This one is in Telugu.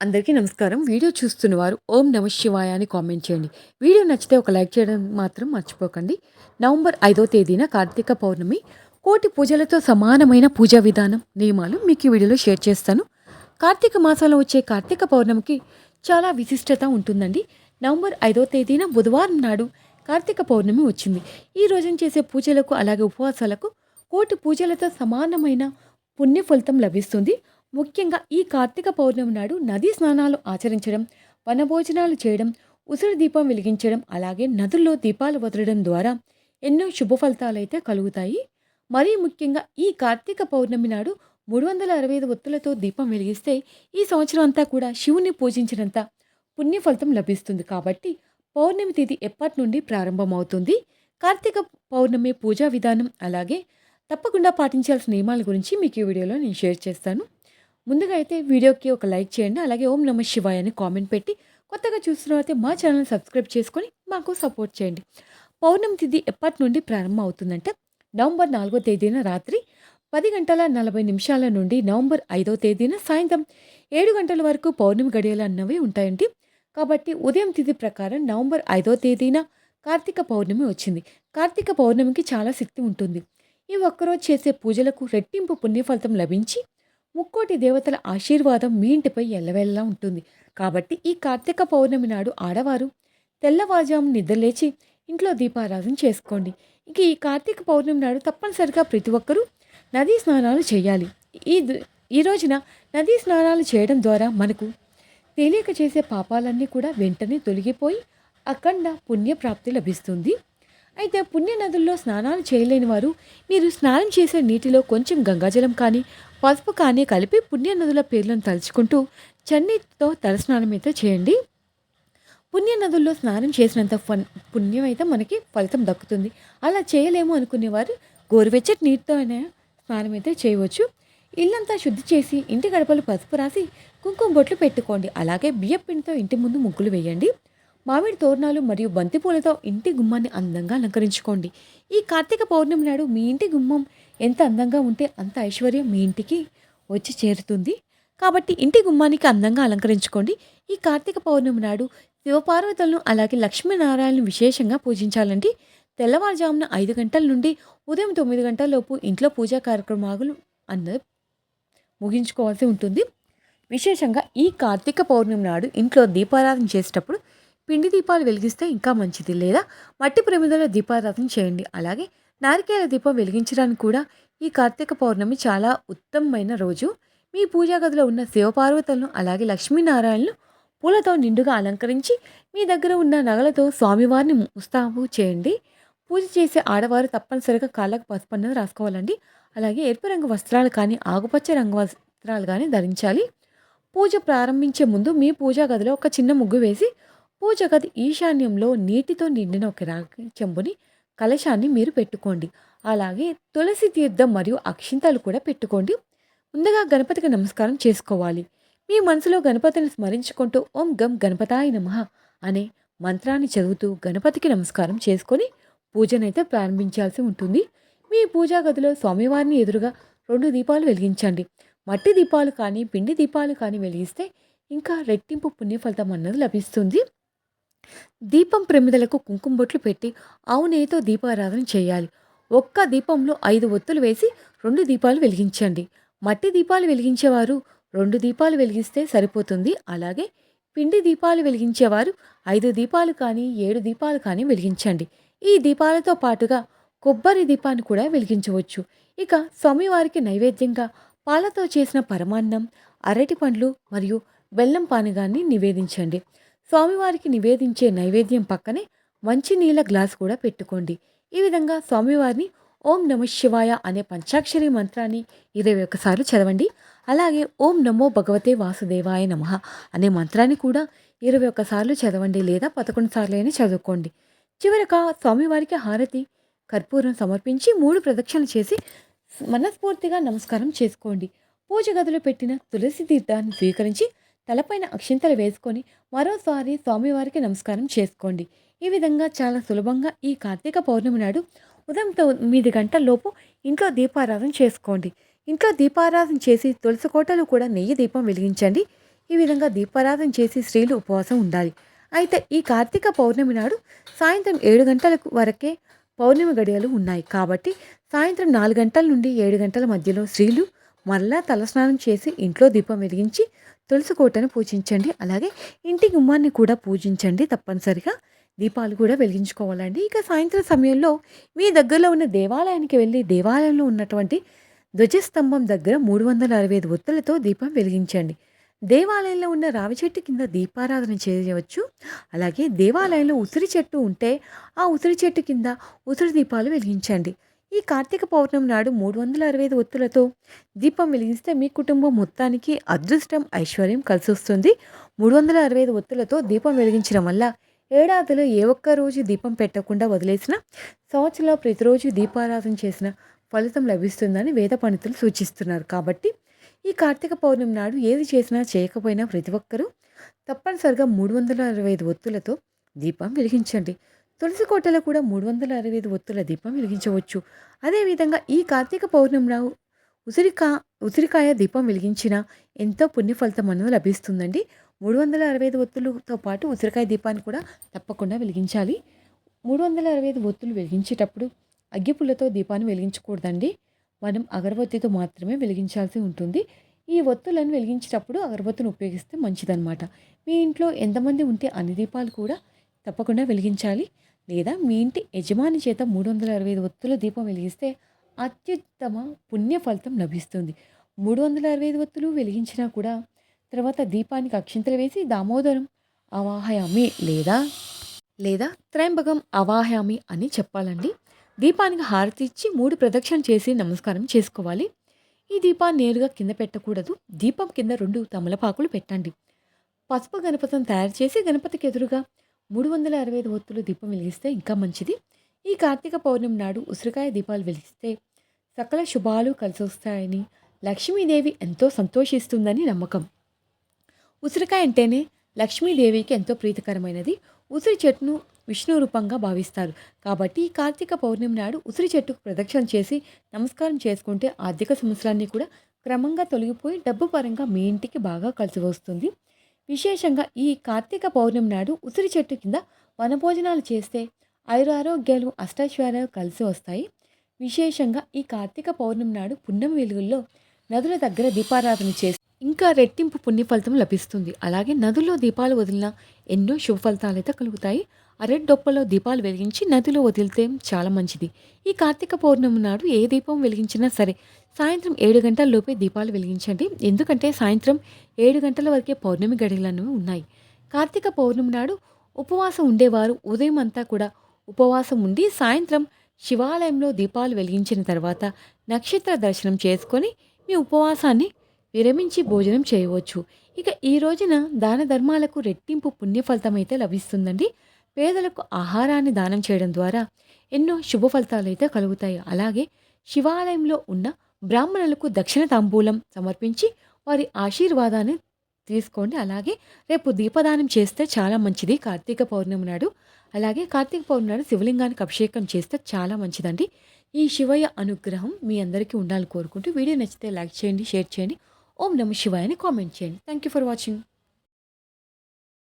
అందరికీ నమస్కారం. వీడియో చూస్తున్నవారు ఓం నమ శివాయ అని కామెంట్ చేయండి. వీడియో నచ్చితే ఒక లైక్ చేయడం మాత్రం మర్చిపోకండి. నవంబర్ ఐదో తేదీన కార్తీక పౌర్ణమి. కోటి పూజలతో సమానమైన పూజా విధానం నియమాలు మీకు ఈ వీడియోలో షేర్ చేస్తాను. కార్తీక మాసంలో వచ్చే కార్తీక పౌర్ణమికి చాలా విశిష్టత ఉంటుందండి. నవంబర్ ఐదో తేదీన బుధవారం నాడు కార్తీక పౌర్ణమి వచ్చింది. ఈ రోజున చేసే పూజలకు అలాగే ఉపవాసాలకు కోటి పూజలతో సమానమైన పుణ్య ఫలితం లభిస్తుంది. ముఖ్యంగా ఈ కార్తీక పౌర్ణమి నాడు నదీ స్నానాలు ఆచరించడం వనభోజనాలు చేయడం ఉసిరి దీపం వెలిగించడం అలాగే నదుల్లో దీపాలు వదలడం ద్వారా ఎన్నో శుభ ఫలితాలైతే కలుగుతాయి. మరీ ముఖ్యంగా ఈ కార్తీక పౌర్ణమి నాడు మూడు వందల అరవై ఐదు ఒత్తులతో దీపం వెలిగిస్తే ఈ సంవత్సరం అంతా కూడా శివుని పూజించినంత పుణ్య ఫలితం లభిస్తుంది కాబట్టి పౌర్ణమి తిథి ఎప్పటి నుండి ప్రారంభమవుతుంది. కార్తీక పౌర్ణమి పూజా విధానం అలాగే తప్పకుండా పాటించాల్సిన నియమాల గురించి మీకు ఈ వీడియోలో నేను షేర్ చేస్తాను. ముందుగా అయితే వీడియోకి ఒక లైక్ చేయండి అలాగే ఓం నమ శివాయ అని కామెంట్ పెట్టి కొత్తగా చూస్తున్న అయితే మా ఛానల్ సబ్స్క్రైబ్ చేసుకొని మాకు సపోర్ట్ చేయండి. పౌర్ణమి తిథి ఎప్పటి నుండి ప్రారంభం అవుతుందంటే నవంబర్ నాలుగో తేదీన రాత్రి పది గంటల నలభై నిమిషాల నుండి నవంబర్ ఐదో తేదీన సాయంత్రం ఏడు గంటల వరకు పౌర్ణమి గడియలు అన్నవి ఉంటాయండి. కాబట్టి ఉదయం తిథి ప్రకారం నవంబర్ ఐదో తేదీన కార్తీక పౌర్ణమి వచ్చింది. కార్తీక పౌర్ణమికి చాలా శక్తి ఉంటుంది. ఈ ఒక్కరోజు చేసే పూజలకు రెట్టింపు పుణ్యఫలితం లభించి ముక్కోటి దేవతల ఆశీర్వాదం మీ ఇంటిపై ఎల్లవెల్లా ఉంటుంది. కాబట్టి ఈ కార్తీక పౌర్ణమి నాడు ఆడవారు తెల్లవారుజాము నిద్రలేచి ఇంట్లో దీపారాధన చేసుకోండి. ఇంక ఈ కార్తీక పౌర్ణమి నాడు తప్పనిసరిగా ప్రతి ఒక్కరూ నదీ స్నానాలు చేయాలి. ఈ ఈ రోజున నదీ స్నానాలు చేయడం ద్వారా మనకు తెలియక చేసే పాపాలన్నీ కూడా వెంటనే తొలగిపోయి అఖండ పుణ్యప్రాప్తి లభిస్తుంది. అయితే పుణ్య నదుల్లో స్నానాలు చేయలేని వారు మీరు స్నానం చేసే నీటిలో కొంచెం గంగాజలం కానీ పసుపు కానీ కలిపి పుణ్య నదుల పేర్లను తలుచుకుంటూ చన్నీతో తలస్నానం అయితే చేయండి. పుణ్య నదుల్లో స్నానం చేసినంత ఫన్ పుణ్యం అయితే మనకి ఫలితం దక్కుతుంది. అలా చేయలేము అనుకునేవారు గోరువెచ్చటి నీటితో అయినా స్నానం అయితే చేయవచ్చు. ఇల్లంతా శుద్ధి చేసి ఇంటి గడపలు పసుపు రాసి కుంకుమ బొట్లు పెట్టుకోండి. అలాగే బియ్యం పిండితో ఇంటి ముందు ముగ్గులు వేయండి. మామిడి తోరణాలు మరియు బంతిపూలతో ఇంటి గుమ్మాన్ని అందంగా అలంకరించుకోండి. ఈ కార్తీక పౌర్ణమి నాడు మీ ఇంటి గుమ్మం ఎంత అందంగా ఉంటే అంత ఐశ్వర్యం మీ ఇంటికి వచ్చి చేరుతుంది. కాబట్టి ఇంటి గుమ్మానికి అందంగా అలంకరించుకోండి. ఈ కార్తీక పౌర్ణమి నాడు శివపార్వతులను అలాగే లక్ష్మీనారాయణను విశేషంగా పూజించాలంటే తెల్లవారుజామున ఐదు గంటల నుండి ఉదయం తొమ్మిది గంటల లోపు ఇంట్లో పూజా కార్యక్రమాలు అన్నది ముగించుకోవాల్సి ఉంటుంది. విశేషంగా ఈ కార్తీక పౌర్ణమి నాడు ఇంట్లో దీపారాధన చేసేటప్పుడు పిండి దీపాలు వెలిగిస్తే ఇంకా మంచిది. లేదా మట్టి ప్రమిదలో దీపారాధన చేయండి. అలాగే నారికేల దీపం వెలిగించడానికి కూడా ఈ కార్తీక పౌర్ణమి చాలా ఉత్తమమైన రోజు. మీ పూజా గదిలో ఉన్న శివపార్వతులను అలాగే లక్ష్మీనారాయణను పూలతో నిండుగా అలంకరించి మీ దగ్గర ఉన్న నగలతో స్వామివారిని ముస్తాబు చేయండి. పూజ చేసే ఆడవారు తప్పనిసరిగా కాళ్ళకు పసుపన్నది రాసుకోవాలండి. అలాగే ఎరుపు రంగు వస్త్రాలు కానీ ఆకుపచ్చ రంగు వస్త్రాలు కానీ ధరించాలి. పూజ ప్రారంభించే ముందు మీ పూజా గదిలో ఒక చిన్న ముగ్గు వేసి పూజ గది ఈశాన్యంలో నీటితో నిండిన ఒక రాగి చెంబుని కలశాన్ని మీరు పెట్టుకోండి. అలాగే తులసి తీర్థం మరియు అక్షింతలు కూడా పెట్టుకోండి. ముందుగా గణపతికి నమస్కారం చేసుకోవాలి. మీ మనసులో గణపతిని స్మరించుకుంటూ ఓం గం గణపతాయ నమః అనే మంత్రాన్ని చదువుతూ గణపతికి నమస్కారం చేసుకొని పూజనైతే ప్రారంభించాల్సి ఉంటుంది. మీ పూజా గదిలో స్వామివారిని ఎదురుగా రెండు దీపాలు వెలిగించండి. మట్టి దీపాలు కానీ పిండి దీపాలు కానీ వెలిగిస్తే ఇంకా రెట్టింపు పుణ్యఫలితం అన్నది లభిస్తుంది. దీపం ప్రమిదలకు కుంకుమ బొట్లు పెట్టి ఆవు దీపారాధన చేయాలి. ఒక్క దీపంలో ఐదు ఒత్తులు వేసి రెండు దీపాలు వెలిగించండి. మట్టి దీపాలు వెలిగించేవారు రెండు దీపాలు వెలిగిస్తే సరిపోతుంది. అలాగే పిండి దీపాలు వెలిగించేవారు ఐదు దీపాలు కానీ ఏడు దీపాలు కానీ వెలిగించండి. ఈ దీపాలతో పాటుగా కొబ్బరి దీపాన్ని కూడా వెలిగించవచ్చు. ఇక స్వామివారికి నైవేద్యంగా పాలతో చేసిన పరమాన్నం అరటి పండ్లు మరియు బెల్లం పానగాన్ని నివేదించండి. స్వామివారికి నివేదించే నైవేద్యం పక్కనే మంచినీళ్ళ గ్లాస్ కూడా పెట్టుకోండి. ఈ విధంగా స్వామివారిని ఓం నమ శివాయ అనే పంచాక్షరి మంత్రాన్ని ఇరవై ఒకసార్లు చదవండి. అలాగే ఓం నమో భగవతే వాసుదేవాయ నమః అనే మంత్రాన్ని కూడా ఇరవై ఒకసార్లు చదవండి లేదా పదకొండు సార్లు అయినా చదువుకోండి. చివరగా స్వామివారికి హారతి కర్పూరం సమర్పించి మూడు ప్రదక్షిణలు చేసి మనస్ఫూర్తిగా నమస్కారం చేసుకోండి. పూజ గదిలో పెట్టిన తులసి తీర్థాన్ని స్వీకరించి తలపైన అక్షింతలు వేసుకొని మరోసారి స్వామివారికి నమస్కారం చేసుకోండి. ఈ విధంగా చాలా సులభంగా ఈ కార్తీక పౌర్ణమి నాడు ఉదయం తొమ్మిది గంటల లోపు ఇంట్లో దీపారాధన చేసుకోండి. ఇంట్లో దీపారాధన చేసి తులసి కోటలు కూడా నెయ్యి దీపం వెలిగించండి. ఈ విధంగా దీపారాధన చేసి స్త్రీలు ఉపవాసం ఉండాలి. అయితే ఈ కార్తీక పౌర్ణమి నాడు సాయంత్రం ఏడు గంటలకు వరకే పౌర్ణమి గడియలు ఉన్నాయి. కాబట్టి సాయంత్రం నాలుగు గంటల నుండి ఏడు గంటల మధ్యలో స్త్రీలు మరలా తలస్నానం చేసి ఇంట్లో దీపం వెలిగించి తులసి కోటను పూజించండి. అలాగే ఇంటి గుమ్మాన్ని కూడా పూజించండి తప్పనిసరిగా. దీపాలు కూడా వెలిగించుకోవాలండి. ఇక సాయంత్రం సమయంలో మీ దగ్గరలో ఉన్న దేవాలయానికి వెళ్ళి దేవాలయంలో ఉన్నటువంటి ధ్వజస్తంభం దగ్గర మూడు వందల అరవై ఐదు ఒత్తులతో దీపం వెలిగించండి. దేవాలయంలో ఉన్న రావి చెట్టు కింద దీపారాధన చేయవచ్చు. అలాగే దేవాలయంలో ఉసిరి చెట్టు ఉంటే ఆ ఉసిరి చెట్టు కింద ఉసిరి దీపాలు వెలిగించండి. ఈ కార్తీక పౌర్ణమి నాడు మూడు వందల అరవై ఐదు ఒత్తులతో దీపం వెలిగిస్తే మీ కుటుంబం మొత్తానికి అదృష్టం ఐశ్వర్యం కలిసి వస్తుంది మూడు వందల అరవై ఐదు ఒత్తులతో దీపం వెలిగించడం వల్ల ఏడాదిలో ఏ ఒక్క రోజు దీపం పెట్టకుండా వదిలేసిన సంవత్సరంలో ప్రతిరోజు దీపారాధన చేసిన ఫలితం లభిస్తుందని వేద పండితులు సూచిస్తున్నారు. కాబట్టి ఈ కార్తీక పౌర్ణమి నాడు ఏది చేసినా చేయకపోయినా ప్రతి ఒక్కరూ తప్పనిసరిగా మూడు వందల అరవై ఐదు ఒత్తులతో దీపం వెలిగించండి. తులసి కోటలో కూడా మూడు వందల అరవై ఐదు ఒత్తుల దీపం వెలిగించవచ్చు. అదేవిధంగా ఈ కార్తీక పౌర్ణమి నాడు ఉసిరికా ఉసిరికాయ దీపం వెలిగించిన ఎంతో పుణ్య ఫలితం అనేది లభిస్తుందండి. మూడు వందల అరవై ఐదు ఒత్తులతో పాటు ఉసిరికాయ దీపాన్ని కూడా తప్పకుండా వెలిగించాలి. మూడు వందల అరవై ఐదు ఒత్తులు వెలిగించేటప్పుడు అగ్గిపుల్లతో దీపాన్ని వెలిగించకూడదండి. మనం అగరబత్తితో మాత్రమే వెలిగించాల్సి ఉంటుంది. ఈ ఒత్తులను వెలిగించేటప్పుడు అగరబత్తిని ఉపయోగిస్తే మంచిదన్నమాట. మీ ఇంట్లో ఎంతమంది ఉంటే అన్ని దీపాలు కూడా తప్పకుండా వెలిగించాలి. లేదా మీ ఇంటి యజమాని చేత మూడు వందల అరవై ఐదు ఒత్తుల దీపం వెలిగిస్తే అత్యుత్తమ పుణ్య ఫలితం లభిస్తుంది. మూడు వందల అరవై ఐదు ఒత్తులు వెలిగించినా కూడా తర్వాత దీపానికి అక్షింతలు వేసి దామోదరం అవాహయామి లేదా లేదా త్రయంబకం అవాహయామి అని చెప్పాలండి. దీపానికి హారతి ఇచ్చి మూడు ప్రదక్షిణ చేసి నమస్కారం చేసుకోవాలి. ఈ దీపాన్ని నేరుగా కింద పెట్టకూడదు. దీపం కింద రెండు తమలపాకులు పెట్టండి. పసుపు గణపతిని తయారు చేసి గణపతికి ఎదురుగా మూడు వందల అరవై ఐదు ఒత్తులు దీపం వెలిగిస్తే ఇంకా మంచిది. ఈ కార్తీక పౌర్ణమి నాడు ఉసిరికాయ దీపాలు వెలిగిస్తే సకల శుభాలు కలిసి వస్తాయని లక్ష్మీదేవి ఎంతో సంతోషిస్తుందని నమ్మకం. ఉసిరికాయ అంటేనే లక్ష్మీదేవికి ఎంతో ప్రీతికరమైనది. ఉసిరి చెట్టును విష్ణు రూపంగా భావిస్తారు. కాబట్టి ఈ కార్తీక పౌర్ణమి నాడు ఉసిరి చెట్టుకు ప్రదక్షిణ చేసి నమస్కారం చేసుకుంటే ఆర్థిక సంవత్సరాన్ని కూడా క్రమంగా తొలగిపోయి డబ్బు పరంగా మీ ఇంటికి బాగా కలిసి వస్తుంది విశేషంగా ఈ కార్తీక పౌర్ణమి నాడు ఉసిరి చెట్టు కింద వనభోజనాలు చేస్తే ఐరు ఆరోగ్యాలు అష్టైశ్వర్యాలు కలిసి వస్తాయి. విశేషంగా ఈ కార్తీక పౌర్ణమి నాడు పుణ్యం వెలుగుల్లో నదుల దగ్గర దీపారాధన చేసి ఇంకా రెట్టింపు పుణ్య ఫలితం లభిస్తుంది. అలాగే నదుల్లో దీపాలు వదిలిన ఎన్నో శుభ ఫలితాలు అయితే కలుగుతాయి. అరెడ్డొప్పలో దీపాలు వెలిగించి నదిలో వదిలితే చాలా మంచిది. ఈ కార్తీక పౌర్ణమి నాడు ఏ దీపం వెలిగించినా సరే సాయంత్రం ఏడు గంటల లోపే దీపాలు వెలిగించండి. ఎందుకంటే సాయంత్రం ఏడు గంటల వరకే పౌర్ణమి గడియలు ఉన్నాయి. కార్తీక పౌర్ణమి నాడు ఉపవాసం ఉండేవారు. ఉదయం అంతా కూడా ఉపవాసం ఉండి సాయంత్రం శివాలయంలో దీపాలు వెలిగించిన తర్వాత నక్షత్ర దర్శనం చేసుకొని మీ ఉపవాసాన్ని విరమించి భోజనం చేయవచ్చు. ఇక ఈ రోజున దాన ధర్మాలకు రెట్టింపు పుణ్యఫలితమైతే అయితే లభిస్తుందండి. పేదలకు ఆహారాన్ని దానం చేయడం ద్వారా ఎన్నో శుభ ఫలితాలు అయితే కలుగుతాయి. అలాగే శివాలయంలో ఉన్న బ్రాహ్మణులకు దక్షిణ తాంబూలం సమర్పించి వారి ఆశీర్వాదాన్ని తీసుకోండి. అలాగే రేపు దీపదానం చేస్తే చాలా మంచిది. కార్తీక పౌర్ణమి నాడు అలాగే కార్తీక పౌర్ణమి నాడు శివలింగానికి అభిషేకం చేస్తే చాలా మంచిదండి. ఈ శివయ్య అనుగ్రహం మీ అందరికీ ఉండాలని కోరుకుంటూ వీడియో నచ్చితే లైక్ చేయండి షేర్ చేయండి. ఓం నమ శివాయని కామెంట్ చేయండి. Thank you for watching